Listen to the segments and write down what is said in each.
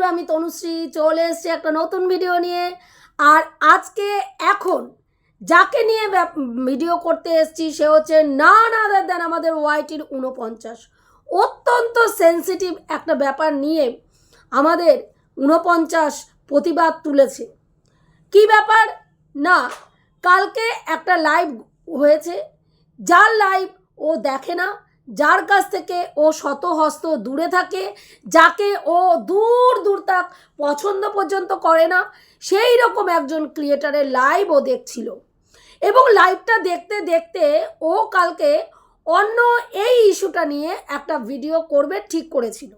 বন্ধুরা, আমি তনুশ্রী চলে এসেছি একটা নতুন ভিডিও নিয়ে। আর আজকে এখন যাকে নিয়ে ভিডিও করতে এসেছি, সে হচ্ছে না না দেন আমাদের ওয়াইটির উনপঞ্চাশ অত্যন্ত সেন্সিটিভ একটা ব্যাপার নিয়ে আমাদের উনপঞ্চাশ প্রতিবাদ তুলেছে। কি ব্যাপার? না, কালকে একটা লাইভ হয়েছে। যার লাইভ ও দেখে না যার কাছ থেকে ও শত হস্ত দূরে থাকে, যাকে ও দূর দূর তাক পছন্দ পর্যন্ত করে না, সেই রকম একজন ক্রিয়েটারের লাইভ ও দেখছিল। এবং লাইভটা দেখতে দেখতে ও কালকে অন্য এই ইস্যুটা নিয়ে একটা ভিডিও করবে, ঠিক করেছিল।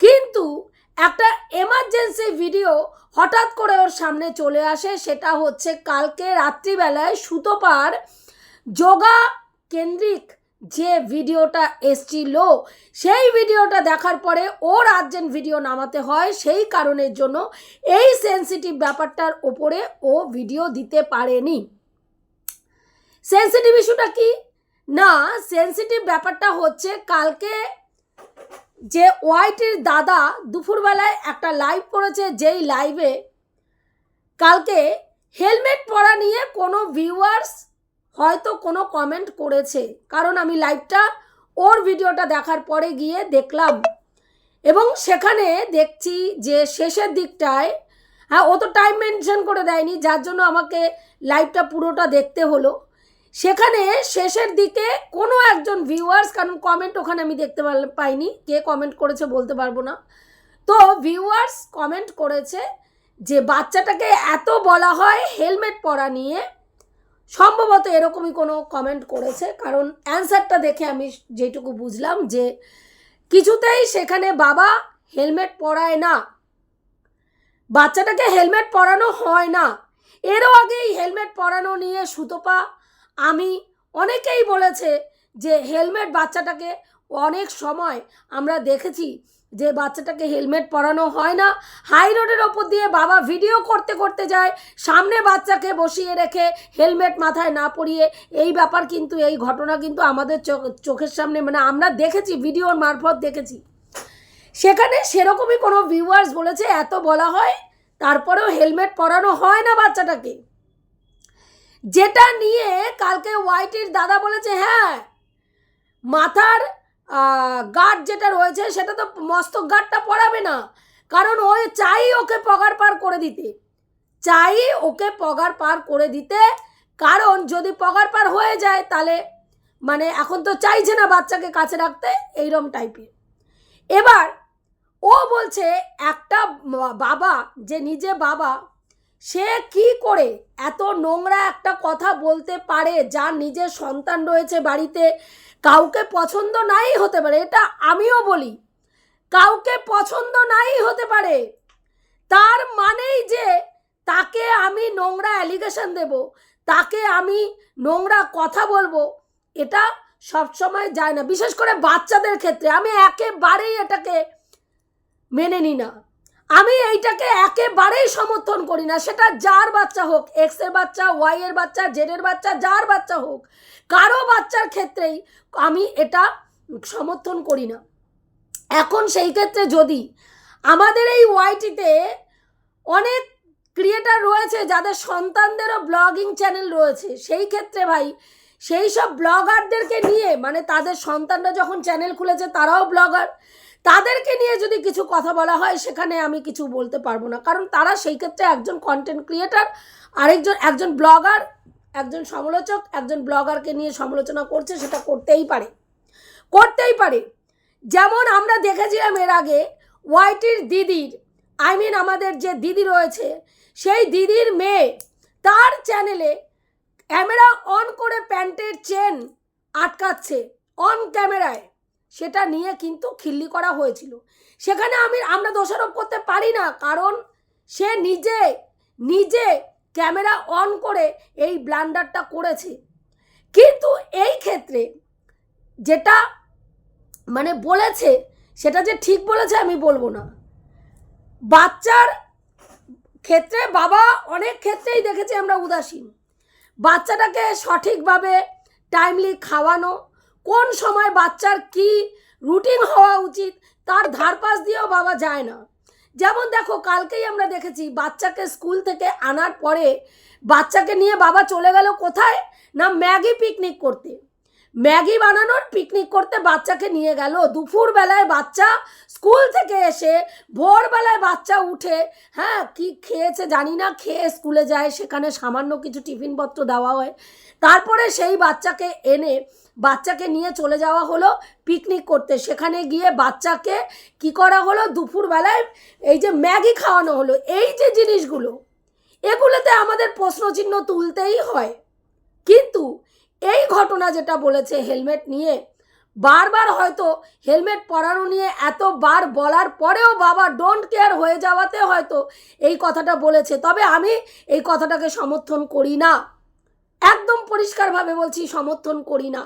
কিন্তু একটা এমার্জেন্সি ভিডিও হঠাৎ করে ওর সামনে চলে আসে, সেটা হচ্ছে কালকে রাত্রিবেলায় সুতোপার যোগা কেন্দ্রিক যে ভিডিওটা এসছিল, সেই ভিডিওটা দেখার পরে ওর আর্জেন্ট ভিডিও নামাতে হয়, সেই কারণের জন্য এই সেন্সিটিভ ব্যাপারটার ওপরে ও ভিডিও দিতে পারেনি। সেন্সিটিভ ইস্যুটা কি? না সেন্সিটিভ ব্যাপারটা হচ্ছে কালকে যে ওয়াইটির দাদা দুপুরবেলায় একটা লাইভ করেছে, যেই লাইভে কালকে হেলমেট পরা নিয়ে কোনো ভিউয়ার্স হয়তো কোনো কমেন্ট করেছে। কারণ আমি লাইভটা ওর ভিডিওটা দেখার পরে গিয়ে দেখলাম। এবং সেখানে দেখছি যে শেষের দিকটায় হ্যাঁ ও তো টাইম মেনশন করে দেয়নি, যার জন্য আমাকে লাইভটা পুরোটা দেখতে হলো। সেখানে শেষের দিকে কোনো একজন ভিউয়ার্স কারণ কমেন্ট ওখানে আমি দেখতে পাইনি, কে কমেন্ট করেছে বলতে পারব না। তো ভিউয়ার্স কমেন্ট করেছে যে বাচ্চাটাকে এত বলা হয় হেলমেট পরা নিয়ে সম্ভবত এরকমই কোনো কমেন্ট করেছে, কারণ অ্যান্সারটা দেখে আমি যেটুকু বুঝলাম যে কিছুতেই সেখানে বাবা হেলমেট পরায় না, বাচ্চাটাকে হেলমেট পরানো হয় না। এরও আগেই হেলমেট পরানো নিয়ে সুতপা আমি অনেকেই বলেছে যে হেলমেট বাচ্চাটাকে অনেক সময় আমরা দেখেছি যে বাচ্চাটাকে হেলমেট পরানো হয় না হাই রোডের ওপর দিয়ে বাবা ভিডিও করতে করতে যায়, সামনে বাচ্চাকে বসিয়ে রেখে হেলমেট মাথায় না পরিয়ে। এই ব্যাপার কিন্তু, এই ঘটনা কিন্তু আমাদের চোখ, চোখের সামনে মানে আমরা দেখেছি ভিডিওর মারফত দেখেছি। সেখানে সেরকমই কোনো ভিউয়ার্স বলেছে, এত বলা হয়, তারপরেও হেলমেট পরানো হয় না বাচ্চাটাকে। যেটা নিয়ে কালকে ওয়াইটির দাদা বলেছে হ্যাঁ মাথার গার্ড যেটা রয়েছে, সেটা তো মস্তক গার্ডটা পড়াবে না। কারণ ওই চাই ওকে পগার পার করে দিতে। চাই ওকে পগার পার করে দিতে। কারণ যদি পগার পার হয়ে যায়, তাহলে মানে এখন তো চাইছে না বাচ্চাকে কাছে রাখতে, এইরম টাইপের এবার ও বলছে, একটা বাবা, যে নিজে বাবা সে কি করে? এত নোংরা একটা কথা বলতে পারে যার নিজের সন্তান রয়েছে বাড়িতে, কাউকে পছন্দ নাই হতে পারে। এটা আমিও বলি, কাউকে পছন্দ নাই হতে পারে। তার মানেই যে তাকে আমি নোংরা অ্যালিগেশন দেব, তাকে আমি নোংরা কথা বলব, এটা সবসময় যায় না। বিশেষ করে বাচ্চাদের ক্ষেত্রে। আমি একেবারেই এটাকে মেনে নিই না। আমি এইটাকে একেবারেই সমর্থন করি না। সেটা যার বাচ্চা হোক এক্সের বাচ্চা ওয়াই এর বাচ্চা জেড এর বাচ্চা, যার বাচ্চা হোক, কারও বাচ্চার ক্ষেত্রেই আমি এটা সমর্থন করি না। এখন সেই ক্ষেত্রে যদি আমাদের এই ওয়াইটিতে অনেক ক্রিয়েটার রয়েছে, যাদের সন্তানদেরও ব্লগিং চ্যানেল রয়েছে, সেই ক্ষেত্রে ভাই সেই সব ব্লগারদেরকে নিয়ে মানে তাদের সন্তানরা যখন চ্যানেল খুলেছে, তারাও ব্লগার। তাদেরকে নিয়ে যদি কিছু কথা বলা হয়, সেখানে আমি কিছু বলতে পারব না। কারণ তারা সেই ক্ষেত্রে একজন কন্টেন্ট ক্রিয়েটার আরেকজন, একজন ব্লগার, একজন সমালোচক, একজন ব্লগারকে নিয়ে সমালোচনা করছে, সেটা করতেই পারে। করতেই পারে। যেমন আমরা দেখেছিলাম এর আগে ওয়াইটির দিদির আই মিন আমাদের যে দিদি রয়েছে, সেই দিদির মেয়ে তার চ্যানেলে ক্যামেরা অন করে প্যান্টের চেন আটকাচ্ছে অন ক্যামেরায়। সেটা নিয়ে কিন্তু খিল্লি করা হয়েছিল। সেখানে আমি, আমরা দোষারোপ করতে পারি না, কারণ সে নিজে নিজে ক্যামেরা অন করে এই ব্লান্ডারটা করেছে। কিন্তু এই ক্ষেত্রে যেটা মানে বলেছে, সেটা যে ঠিক বলেছে আমি বলব না। বাচ্চার ক্ষেত্রে, বাবা অনেক ক্ষেত্রেই দেখেছি আমরা উদাসীন। বাচ্চাটাকে সঠিকভাবে টাইমলি খাওয়ানো, কোন সময় বাচ্চার কি রুটিন হওয়া উচিত তার ধারপাশ দিয়েও বাবা যায় না। যেমন দেখো, কালকেই আমরা দেখেছি বাচ্চাকে স্কুল থেকে আনার পরে বাচ্চাকে নিয়ে বাবা চলে গেল কোথায়? না ম্যাগি পিকনিক করতে। ম্যাগি বানানোর পিকনিক করতে বাচ্চাকে নিয়ে গেল। দুপুর বেলায় বাচ্চা স্কুল থেকে এসে, ভোরবেলায় বাচ্চা উঠে হ্যাঁ কি খেয়েছে জানি না, খেয়ে স্কুলে যায়, সেখানে সামান্য কিছু টিফিনপত্র দেওয়া হয়। তারপরে সেই বাচ্চাকে এনে বাচ্চাকে নিয়ে চলে যাওয়া হলো পিকনিক করতে। সেখানে গিয়ে বাচ্চাকে কি করা হলো? দুপুরবেলায় এই যে ম্যাগি খাওয়ানো হলো। এই যে জিনিসগুলো, এগুলোতে আমাদের প্রশ্নচিহ্ন তুলতেই হয়। কিন্তু এই ঘটনা যেটা বলেছে হেলমেট নিয়ে, বারবার হয়তো হেলমেট পরানো নিয়ে এতবার বলার পরেও বাবা ডোন্ট কেয়ার হয়ে যাওয়াতে হয়তো এই কথাটা বলেছে। তবে আমি এই কথাটাকে সমর্থন করি না। একদম পরিষ্কারভাবে বলছি, সমর্থন করি না।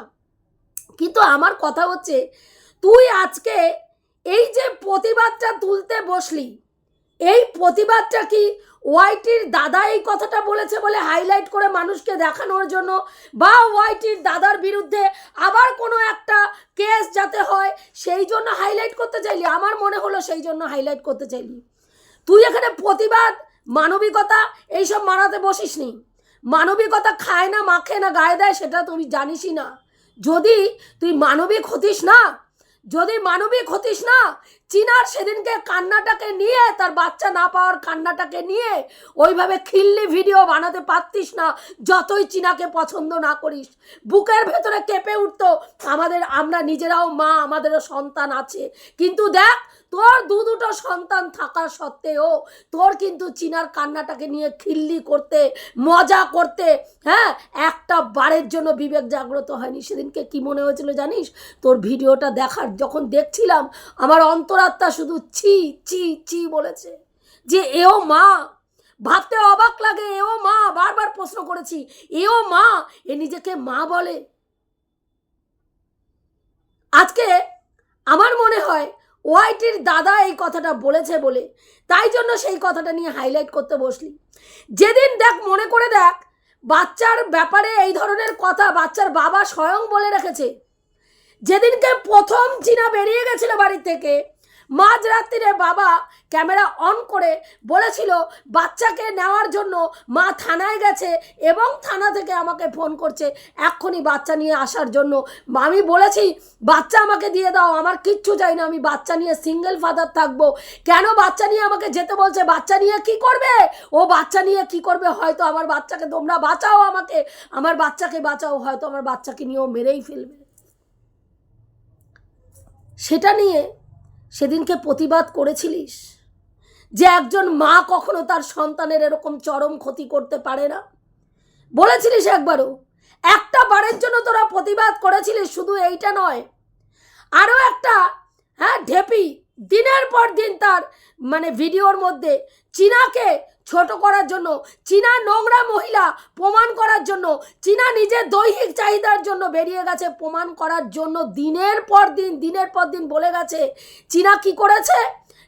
কিন্তু আমার কথা হচ্ছে, তুই আজকে এই যে প্রতিবাদটা তুলতে বসলি এই প্রতিবাদটা কি ওয়াইটির দাদা এই কথাটা বলেছে বলে হাইলাইট করে মানুষকে দেখানোর জন্য? বা ওয়াইটির দাদার বিরুদ্ধে আবার কোনো একটা কেস যাতে হয়, সেই জন্য হাইলাইট করতে চাইলি? আমার মনে হলো সেই জন্য হাইলাইট করতে চাইলি। তুই এখানে প্রতিবাদ, মানবিকতা এইসব মারাতে বসিস নি। মানবিকতা খায় না, মাখে না, গায়ে দেয়, সেটা তুমি জানিসই না। যদি তুই মানবিক হতিস না যদি মানবিক হতিস না, চিনার সেদিনকে কান্নাটাকে নিয়ে, তার বাচ্চা না পাওয়ার কান্নাটাকে নিয়ে, ওইভাবে খিল্লি ভিডিও বানাতে পারতিস না, যতই চিনাকে পছন্দ না করিস। বুকের ভেতরে কেঁপে উঠতো, আমাদের, আমরা নিজেরাও মা, আমাদেরও সন্তান আছে। কিন্তু দেখ তোর দু দুটো সন্তান থাকা সত্ত্বেও তোর কিন্তু চিনার কান্নাটাকে নিয়ে খিল্লি করতে, মজা করতে হ্যাঁ? একটা বারের জন্য বিবেক জাগ্রত হয়নি। সেদিনকে কি মনে হয়েছিল জানিস? তোর ভিডিওটা দেখার যখন দেখছিলাম, আমার অন্তরাত্মা শুধু ছি ছি ছি বলেছে যে, এও মা, ভাবতে অবাক লাগে, এও মা, বারবার প্রশ্ন করেছি, এও মা, এ নিজেকে মা বলে। আজকে আমার মনে হয় ওয়াইটির দাদা এই কথাটা বলেছে বলে, তাই জন্য সেই কথাটা নিয়ে হাইলাইট করতে বসলি। যেদিন দেখ, মনে করে দেখ, বাচ্চার ব্যাপারে এই ধরনের কথা বাচ্চার বাবা স্বয়ং বলে রেখেছে। যেদিনকে প্রথম চীনা বেরিয়ে গেছিল বাড়ি থেকে মাঝরাত্রিরে বাবা ক্যামেরা অন করে বলেছিল, বাচ্চাকে নেওয়ার জন্য মা থানায় গেছে এবং থানা থেকে আমাকে ফোন করছে। এক্ষুনি বাচ্চা নিয়ে আসার জন্য। আমি বলেছি, বাচ্চা আমাকে দিয়ে দাও, আমার কিচ্ছু চাই না, আমি বাচ্চা নিয়ে সিঙ্গেল ফাদার থাকব। কেন বাচ্চা নিয়ে আমাকে যেতে বলছে? বাচ্চা নিয়ে কি করবে? ও বাচ্চা নিয়ে কি করবে? হয়তো আমার বাচ্চাকে তোমরা বাঁচাও আমাকে। আমার বাচ্চাকে বাঁচাও, হয়তো আমার বাচ্চাকে নিয়েও মেরেই ফেলবে। সেটা নিয়ে সেদিনকে প্রতিবাদ করেছিলিস? যে একজন মা কখনো তার সন্তানের এরকম চরম ক্ষতি করতে পারে না? বলেছিলিস একবারও, একটা বারের জন্য তোরা প্রতিবাদ করেছিলিস শুধু এইটা নয়, আরও একটা হ্যাঁ ঢেপি, দিনের পর দিন তার মানে ভিডিওর মধ্যে চীনাকে ছোট করার জন্য, চীনা নোংরা মহিলা প্রমাণ করার জন্য, চীনা নিজের দৈহিক চাহিদার জন্য বেরিয়ে গেছে, প্রমাণ করার জন্য দিনের পর দিন, দিনের পর দিন বলে গেছে, চীনা কি করেছে?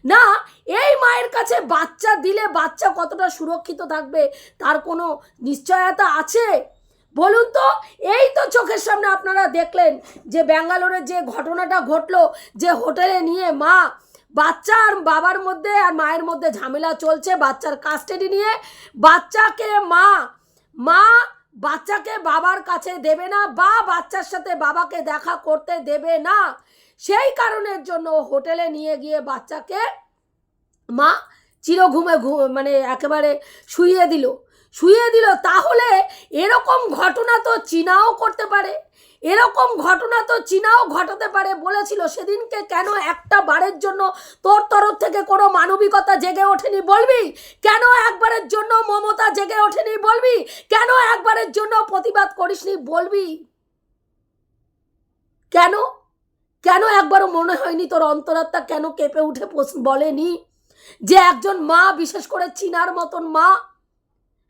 না, এই মায়ের কাছে বাচ্চা দিলে বাচ্চা কতটা সুরক্ষিত থাকবে, তার কোনো নিশ্চয়তা আছে? বলুন তো, এই তো চোখের সামনে আপনারা দেখলেন যে ব্যাঙ্গালোরে যে ঘটনাটা ঘটলো, যে হোটেলে নিয়ে মা বাচ্চা আর বাবার মধ্যে আর মায়ের মধ্যে ঝামেলা চলছে বাচ্চার কাস্টাডি নিয়ে। বাচ্চাকে মা মা বাচ্চাকে বাবার কাছে দেবে না বা বাচ্চার সাথে বাবাকে দেখা করতে দেবে না। সেই কারণের জন্য হোটেলে নিয়ে গিয়ে বাচ্চাকে মা চিরঘুমে মানে একেবারে শুইয়ে দিল। শুইয়ে দিল তাহলে এরকম ঘটনা তো চীনাও করতে পারে। এরকম ঘটনা তো চীনাও ঘটাতে পারে, বলেছিল সেদিনকে কেন একটা বারের জন্য তোর তরফ থেকে কোনো মানবিকতা জেগে ওঠেনি বলবি? কেন একবারের জন্য মমতা জেগে ওঠেনি বলবি? কেন একবারের জন্য প্রতিবাদ করিসনি বলবি? কেন? কেন একবারও মনে হয়নি তোর অন্তরাত্মা কেন কেঁপে উঠে বলেনি? যে একজন মা, বিশেষ করে চীনার মতন মা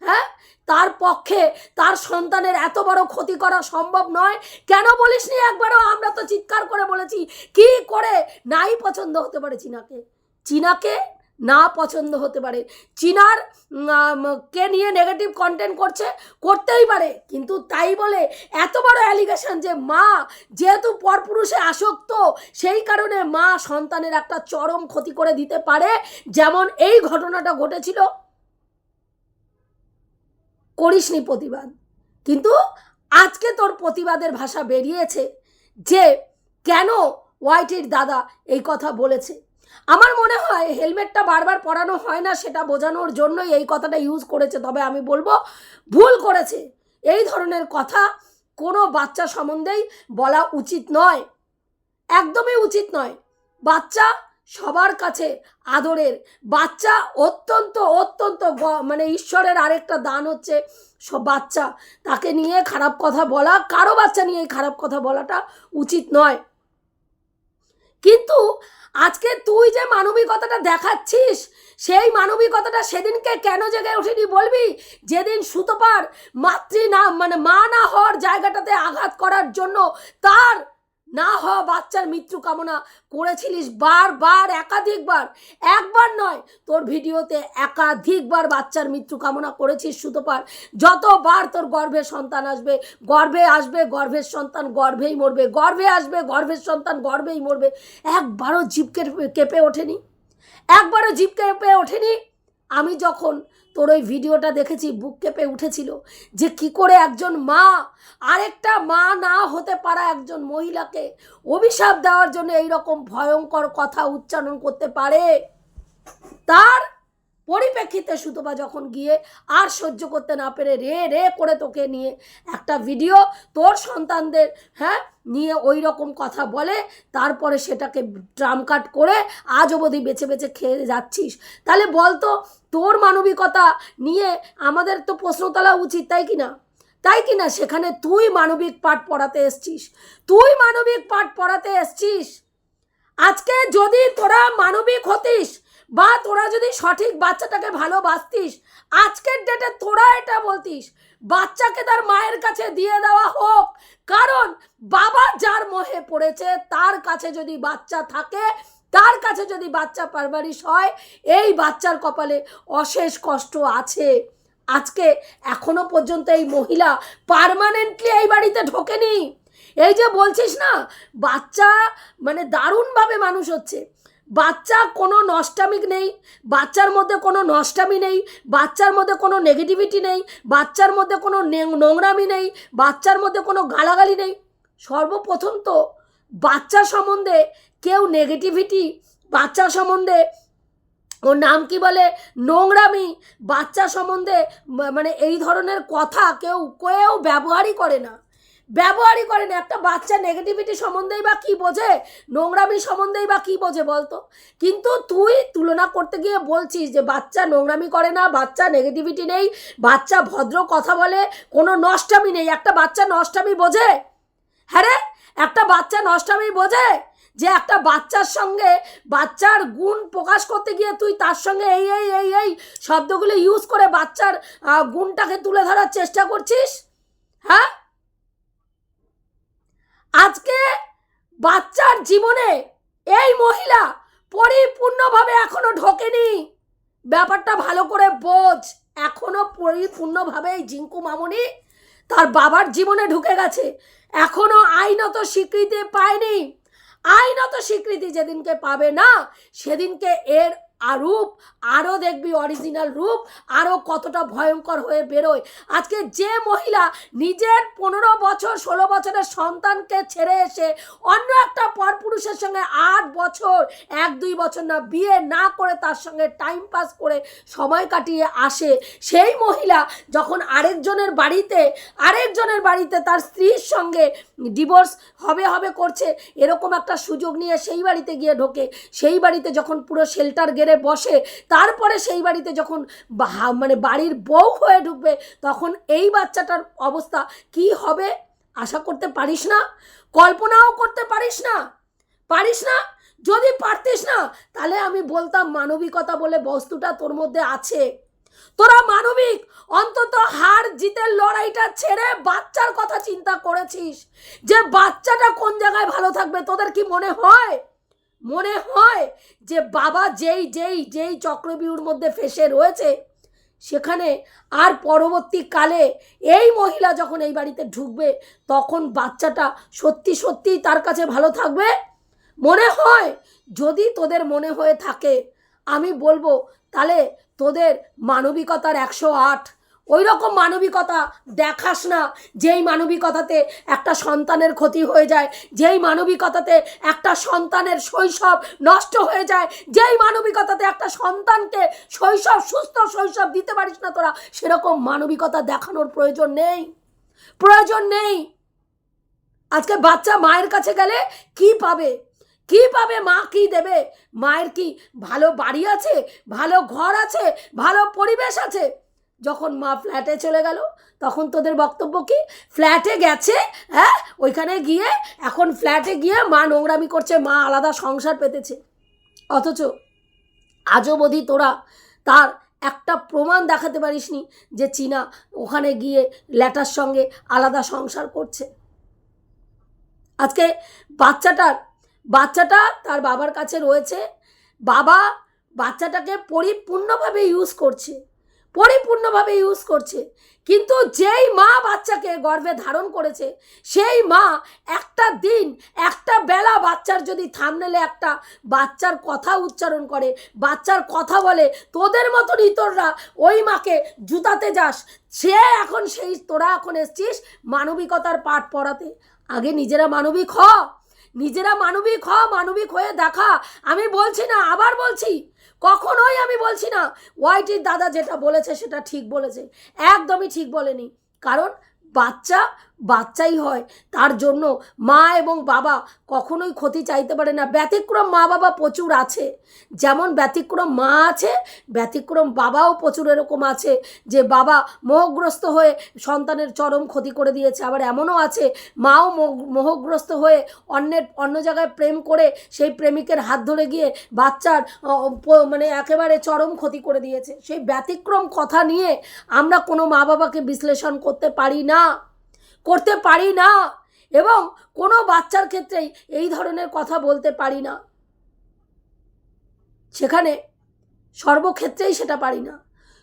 হ্যাঁ? তার পক্ষে তার সন্তানের এত বড় ক্ষতি করা সম্ভব নয়। কেন বলিসনি একবারও? আমরা তো চিৎকার করে বলেছি। কি করে? নাই পছন্দ হতে পারে চীনাকে। চীনাকে না পছন্দ হতে পারে। চীনার কে নিয়ে নেগেটিভ কন্টেন্ট করছে? করতেই পারে। কিন্তু তাই বলে এত বড় অ্যালিগেশন যে মা যেহেতু পরপুরুষে আসক্ত, সেই কারণে মা সন্তানের একটা চরম ক্ষতি করে দিতে পারে। যেমন এই ঘটনাটা ঘটেছিল। করিসনি প্রতিবাদ। কিন্তু আজকে তোর প্রতিবাদের ভাষা বেরিয়েছে যে কেন ওয়াইটির দাদা এই কথা বলেছে। আমার মনে হয় হেলমেটটা বারবার পরানো হয় না, সেটা বোঝানোর জন্যই এই কথাটা ইউজ করেছে। তবে আমি বলব, ভুল করেছে। এই ধরনের কথা কোনো বাচ্চা সম্বন্ধেই বলা উচিত নয়। একদমই উচিত নয়। বাচ্চা সবার কাছে আদরের, বাচ্চা অত্যন্ত মানে ঈশ্বরের আরেকটা দান হচ্ছে সব বাচ্চা। তাকে নিয়ে খারাপ কথা বলা, কারও বাচ্চা নিয়ে খারাপ কথা বলাটা উচিত নয়। কিন্তু আজকে তুই যে মানবিকতাটা দেখাচ্ছিস, সেই মানবিকতাটা সেদিনকে কেন জেগে ওঠেনি বলবি? যেদিন সুতপার মাতৃ না মানে মা না হওয়ার জায়গাটাতে আঘাত করার জন্য তার না হওয়া বাচ্চার মৃত্যু কামনা করেছিলিস বারবার, একাধিকবার। একবার নয়, তোর ভিডিওতে একাধিকবার বাচ্চার মৃত্যু কামনা করেছিস, সুতপার। যতবার তোর গর্ভে সন্তান আসবে, গর্ভে আসবে, গর্ভের সন্তান গর্ভেই মরবে, গর্ভে আসবে, গর্ভের সন্তান গর্ভেই মরবে। একবারও জিপ কেঁপে ওঠেনি। একবারও জিপ কেঁপে ওঠেনি। আমি যখন তোর ওই ভিডিওটা দেখেছি, বুক কেঁপে উঠেছিল যে কি করে একজন মা, আরেকটা মা না হতে পারা একজন মহিলাকে অভিশাপ দেওয়ার জন্য এই রকম ভয়ঙ্কর কথা উচ্চারণ করতে পারে? তার পরিপ্রেক্ষিতে সুতপা যখন গিয়ে আর সহ্য করতে না পেরে রে রে করে তোকে নিয়ে একটা ভিডিও তোর সন্তানদের হ্যাঁ নিয়ে ওই রকম কথা বলে, তারপরে সেটাকে ট্রাম কাট করে আজ অবধি বেছে বেছে খেয়ে যাচ্ছিস। তাহলে বলতো তোর মানবিকতা নিয়ে আমাদের তো প্রশ্ন তোলা উচিত, তাই কি না? তাই কি না? সেখানে তুই মানবিক পাঠ পড়াতে এসছিস। তুই মানবিক পাঠ পড়াতে এসছিস। আজকে যদি তোরা মানবিক হতিস বা তোরা যদি সঠিক বাচ্চাটাকে ভালোবাসতিস, আজকের ডেটে তোরা এটা বলতিস, বাচ্চাকে তার মায়ের কাছে দিয়ে দেওয়া হোক। কারণ বাবা যার মোহে পড়েছে, তার কাছে যদি বাচ্চা থাকে তার কাছে যদি বাচ্চা পারবারিশ হয়, এই বাচ্চার কপালে অশেষ কষ্ট আছে। আজকে এখনও পর্যন্ত এই মহিলা পার্মানেন্টলি এই বাড়িতে ঢোকেনি। এই যে বলছিস না, বাচ্চা মানে দারুণভাবে মানুষ হচ্ছে। বাচ্চা কোনো নষ্টামিক নেই, বাচ্চার মধ্যে কোনো নষ্টামি নেই, বাচ্চার মধ্যে কোনো নেগেটিভিটি নেই, বাচ্চার মধ্যে কোনো নোংরামি নেই, বাচ্চার মধ্যে কোনো গালাগালি নেই। সর্বপ্রথম তো বাচ্চা সম্বন্ধে কেউ নেগেটিভিটি বাচ্চা সম্বন্ধে, ওর নাম কি বলে, নোংরামি, বাচ্চা সম্বন্ধে মানে এই ধরনের কথা কেউ কেউ ব্যবহারই করে না। ব্যবহারই করে না। একটা বাচ্চা নেগেটিভিটি সম্বন্ধেই বা কি বোঝে, নোংরামি সম্বন্ধেই বা কি বোঝে বলতো? কিন্তু তুই তুলনা করতে গিয়ে বলছিস যে বাচ্চা নোংরামি করে না, বাচ্চা নেগেটিভিটি নেই, বাচ্চা ভদ্র কথা বলে, কোনো নষ্টামি নেই। একটা বাচ্চা নষ্টামি বোঝে? হ্যাঁ রে? একটা বাচ্চা নষ্টামি বোঝে? যে একটা বাচ্চার সঙ্গে বাচ্চার গুণ প্রকাশ করতে গিয়ে তুই তার সঙ্গে এই এই এই এই শব্দগুলো ইউজ করে বাচ্চার গুণটাকে তুলে ধরার চেষ্টা করছিস? হ্যাঁ? আজকে বাচ্চার জীবনে এই মহিলা পরিপূর্ণভাবে এখনও ঢোকেনি। ব্যাপারটা ভালো করে বোঝ। এখনও পরিপূর্ণভাবে এই জিঙ্কু মামনি তার বাবার জীবনে ঢুকে গেছে। এখনও আইনত স্বীকৃতি পায়নি। আইনত স্বীকৃতি যেদিনকে পাবে না, সেদিনকে এর রূপ আরও দেখবি অরিজিনাল রূপ আরও কতটা ভয়ঙ্কর হয়ে বেরোয়। আজকে যে মহিলা নিজের পনেরো বছর, ষোলো বছরের সন্তানকে ছেড়ে এসে অন্য একটা পরপুরুষের সঙ্গে আট বছর, এক, দুই বছর না বিয়ে না করে তার সঙ্গে টাইম পাস করে সময় কাটিয়ে আসে, সেই মহিলা যখন আরেকজনের বাড়িতে আরেকজনের বাড়িতে তার স্ত্রীর সঙ্গে ডিভোর্স হবে হবে করছে, এরকম একটা সুযোগ নিয়ে সেই বাড়িতে গিয়ে ঢোকে। সেই বাড়িতে যখন পুরো শেল্টার গেড়ে বসে, তারপরে সেই বাড়িতে যখন মানে বাড়ির বউ হয়ে ঢুকবে, তখন এই বাচ্চাটার অবস্থা কি হবে? আশা করতে পারিস না? কল্পনাও করতে পারিস না? পারিস না? যদি পারতিস না, তাহলে আমি বলতাম মানবিকতা বলে বস্তুটা তোর মধ্যে আছে। তোরা মানবিক, অন্তত হার জিতের লড়াইটা ছেড়ে বাচ্চার কথা চিন্তা করেছিস। যে বাচ্চাটা কোন জায়গায় ভালো থাকবে, তোদের কি মনে হয়? মনে হয় যে বাবা যেই যেই যেই চক্রবিউর মধ্যে ফেসে রয়েছে, সেখানে আর পরবর্তীকালে এই মহিলা যখন এই বাড়িতে ঢুকবে, তখন বাচ্চাটা সত্যি, সত্যিই তার কাছে ভালো থাকবে? মনে হয়? যদি তোদের মনে হয়ে থাকে, আমি বলব, তাহলে তোদের মানবিকতার একশো আট। ওই রকম মানবিকতা দেখাস না, যেই মানবিকতাতে একটা সন্তানের ক্ষতি হয়ে যায়, যেই মানবিকতাতে একটা সন্তানের শৈশব নষ্ট হয়ে যায়, যেই মানবিকতাতে একটা সন্তানকে শৈশব, সুস্থ শৈশব দিতে পারিস না তোরা, সেরকম মানবিকতা দেখানোর প্রয়োজন নেই। প্রয়োজন নেই। আজকে বাচ্চা মায়ের কাছে গেলে কি পাবে? কি পাবে মা কি দেবে? মায়ের কি ভালো বাড়ি আছে? ভালো ঘর আছে? ভালো পরিবেশ আছে? যখন মা ফ্ল্যাটে চলে গেল, তখন তোদের বক্তব্য কি? ফ্ল্যাটে গেছে হ্যাঁ? ওইখানে গিয়ে এখন ফ্ল্যাটে গিয়ে মা নোংরামি করছে, মা আলাদা সংসার পেতেছে। অথচ আজও বোধি তোরা তার একটা প্রমাণ দেখাতে পারিসনি যে চীনা ওখানে গিয়ে ল্যাটার সঙ্গে আলাদা সংসার করছে। আজকে বাচ্চাটার বাচ্চাটা তার বাবার কাছে রয়েছে। বাবা বাচ্চাটাকে পরিপূর্ণভাবে ইউজ করছে। পরিপূর্ণভাবে ইউজ করছে। কিন্তু যেই মা বাচ্চাকে গর্ভে ধারণ করেছে, সেই মা একটা দিন, একটা বেলা বাচ্চার যদি থামনেলে একটা বাচ্চার কথা উচ্চারণ করে, বাচ্চার কথা বলে, তোদের মতন ইতররা ওই মাকে জুতাতে যাস, সে এখন সেই, তোরা এখন এসছিস মানবিকতার পাঠ পড়াতে। আগে নিজেরা মানবিক হ। নিজেরা মানবিক হ, মানবিক হয়ে দেখা। আমি বলছি না, আবার বলছি। কখনোই আমি বলছি না। ওয়াইটির দাদা যেটা বলেছে সেটা ঠিক বলেছে। একদমই ঠিক বলেনি। কারণ বাচ্চা বাচ্চাই হয়, তার জন্য মা এবং বাবা কখনোই ক্ষতি চাইতে পারে না। ব্যতিক্রম মা বাবা প্রচুর আছে। যেমন ব্যতিক্রম মা আছে, ব্যতিক্রম বাবাও প্রচুর এরকম আছে যে বাবা মোহগ্রস্ত হয়ে সন্তানের চরম ক্ষতি করে দিয়েছে। আবার এমনও আছে, মাও মোহ- মোহগ্রস্ত হয়ে অন্যের, অন্য জায়গায় প্রেম করে সেই প্রেমিকের হাত ধরে গিয়ে বাচ্চার মানে একেবারে চরম ক্ষতি করে দিয়েছে। সেই ব্যতিক্রম কথা নিয়ে আমরা কোনো মা বাবাকে বিশ্লেষণ করতে পারি না। করতে পারি না এবং কোনো বাচ্চার ক্ষেত্রেই এই ধরনের কথা বলতে পারি না। সেখানে সর্বক্ষেত্রেই সেটা পারি না।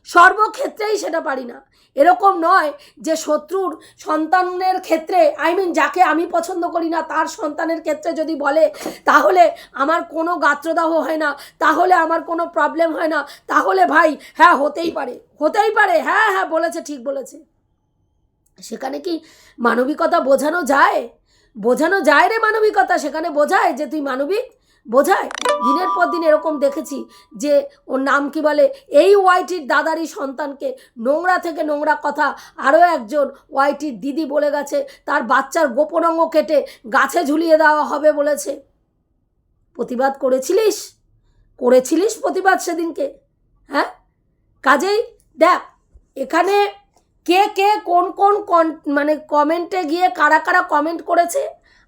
সর্বক্ষেত্রেই সেটা পারি না। এরকম নয় যে শত্রুর সন্তানের ক্ষেত্রে আই মিন যাকে আমি পছন্দ করি না, তার সন্তানের ক্ষেত্রে যদি বলে, তাহলে আমার কোনো গাত্রদাহ হয় না, তাহলে আমার কোনো প্রবলেম হয় না, তাহলে ভাই হ্যাঁ হতেই পারে। হতেই পারে হ্যাঁ হ্যাঁ বলেছে, ঠিক বলেছে। সেখানে কি মানবিকতা বোঝানো যায়? বোঝানো যায় রে মানবিকতা, সেখানে বোঝায় যে তুই মানবিক? বোঝায়। দিনের পর দিন এরকম দেখেছি যে ওর নাম কি বলে? এই ওয়াইটির দাদারই সন্তানকে নোংরা থেকে নোংরা কথা আরও একজন ওয়াইটির দিদি বলে গেছে, তার বাচ্চার গোপন অঙ্গ কেটে গাছে ঝুলিয়ে দেওয়া হবে বলেছে। প্রতিবাদ করেছিলিস? করেছিলিস প্রতিবাদ সেদিনকে? হ্যাঁ? কাজেই দেখ, এখানে কে কে, কোন কোন মানে কমেন্টে গিয়ে কারা কারা কমেন্ট করেছে,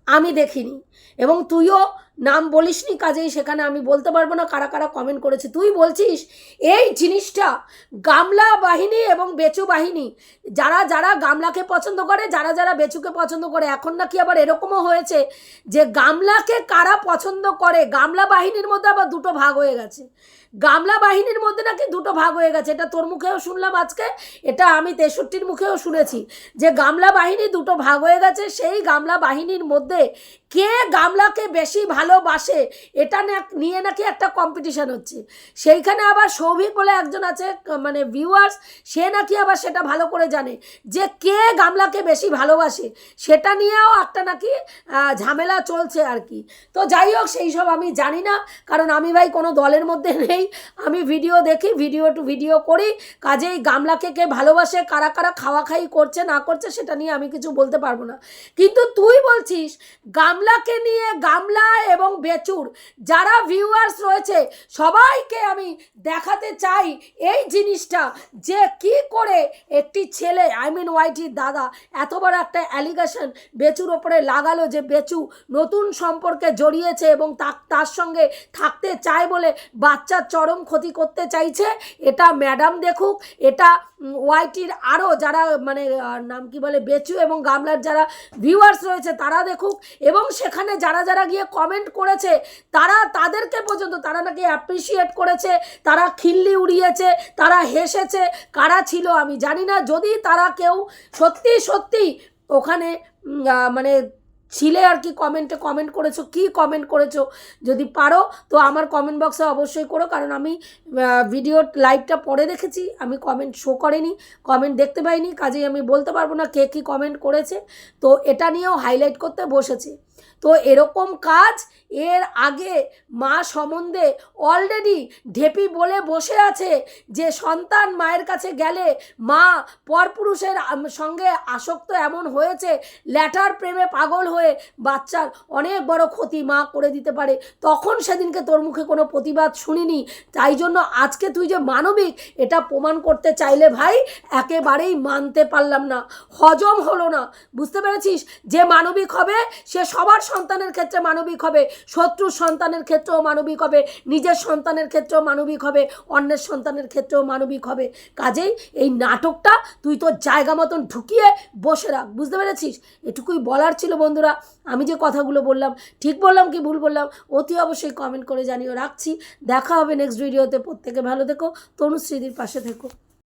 আমি দেখিনি। এবং তুইও নাম বলিসনি, কাজেই সেখানে আমি বলতে পারব না কারা কারা কমেন্ট করেছে। তুই বলছিস, এই জিনিসটা গামলা বাহিনী এবং বেচু বাহিনী, যারা যারা গামলাকে পছন্দ করে, যারা যারা বেচুকে পছন্দ করে, এখন নাকি আবার এরকমও হয়েছে যে গামলাকে কারা পছন্দ করে, গামলা বাহিনীর মধ্যে আবার দুটো ভাগ হয়ে গেছে। গামলা বাহিনীর মধ্যে নাকি দুটো ভাগ হয়ে গেছে। এটা তোর মুখেও শুনলাম আজকে, এটা আমি তেষট্টির মুখেও শুনেছি। যে গামলা বাহিনী দুটো ভাগ হয়ে গেছে, সেই গামলা বাহিনীর মধ্যে কে গামলাকে বেশি ভালোবাসে, এটা নিয়ে নাকি একটা কম্পিটিশান হচ্ছে। সেইখানে আবার সৌভিক বলে একজন আছে মানে ভিউয়ার্স সে নাকি আবার সেটা ভালো করে জানে। যে কে গামলাকে বেশি ভালোবাসে, সেটা নিয়েও একটা নাকি ঝামেলা চলছে আর কি। তো যাই হোক, সেই সব আমি জানি না, কারণ আমি ভাই কোনো দলের মধ্যে নেই। আমি ভিডিও দেখি ভিডিও টু ভিডিও করি। কাজেই গামলাকে কে ভালোবাসে, কারা কারা খাওয়া খাই করছে, না করছে, সেটা নিয়ে আমি কিছু বলতে পারব না। কিন্তু তুই বলছিস, গামলাকে নিয়ে গামলা এবং বেচুর, যারা ভিউয়ার্স রয়েছে, সবাইকে আমি দেখাতে চাই এই জিনিসটা, যে কি করে একটি ছেলে আই মিন ওয়াইটির দাদা, এত বড় একটা অ্যালিগেশন বেচুর ওপরে লাগালো যে বেচু নতুন সম্পর্কে জড়িয়েছে এবং তার সঙ্গে থাকতে চায় বলে বাচ্চার চরম ক্ষতি করতে চাইছে। এটা ম্যাডাম দেখুক, এটা ওয়াইটির আরও যারা মানে নাম কি বলে, বেচু এবং গামলার যারা ভিউয়ার্স রয়েছে, তারা দেখুক, এবং সেখানে যারা যারা গিয়ে কমেন্ট করেছে, তারা তাদেরকে পর্যন্ত, তারা নাকি অ্যাপ্রিসিয়েট করেছে, তারা খিল্লি উড়িয়েছে, তারা হেসেছে, কারা ছিল আমি জানি না। যদি তারা কেউ সত্যি সত্যি ওখানে মানে ছিলে আর কি কমেন্টে কমেন্ট করেছ, কি কমেন্ট করেছ? যদি পারো, তো আমার কমেন্ট বক্সে অবশ্যই করো, কারণ আমি ভিডিও লাইভটা পরে দেখেছি, আমি কমেন্ট শো করেনি কমেন্ট দেখতে পাইনি, কাজেই আমি বলতে পারব না কে কী কমেন্ট করেছে। তো এটা নিয়েও হাইলাইট করতে বসেছে। তো এরকম কাজ এর আগে মা সম্বন্ধে অলরেডি ঢেপি বলে বসে আছে যে সন্তান মায়ের কাছে গেলে মা পরপুরুষের সঙ্গে আসক্ত এমন হয়েছে, ল্যাটার প্রেমে পাগল হয়ে বাচ্চার অনেক বড় ক্ষতি মা করে দিতে পারে। তখন সেদিনকে তোর মুখে কোনো প্রতিবাদ শুনিনি। তাই জন্য আজকে তুই যে মানবিক, এটা প্রমাণ করতে চাইলে ভাই, একেবারেই মানতে পারলাম না। হজম হলো না। বুঝতে পেরেছিস? যে মানবিক হবে, সে সবার সন্তানের ক্ষেত্রে মানবিক হবে। শত্রুর সন্তানের ক্ষেত্রেও মানবিক হবে, নিজের সন্তানের ক্ষেত্রেও মানবিক হবে, অন্যের সন্তানের ক্ষেত্রেও মানবিক হবে। কাজেই এই নাটকটা তুই তোর জায়গা মতন ঢুকিয়ে বসে রাখ, বুঝতে পেরেছিস? এটুকুই বলার ছিল বন্ধুরা। আমি যে কথাগুলো বললাম, ঠিক বললাম কি ভুল বললাম, অতি অবশ্যই কমেন্ট করে জানিও। রাখছি, দেখা হবে নেক্সট ভিডিওতে প্রত্যেকে ভালো থেকো তনুশ্রীদির পাশে থেকো।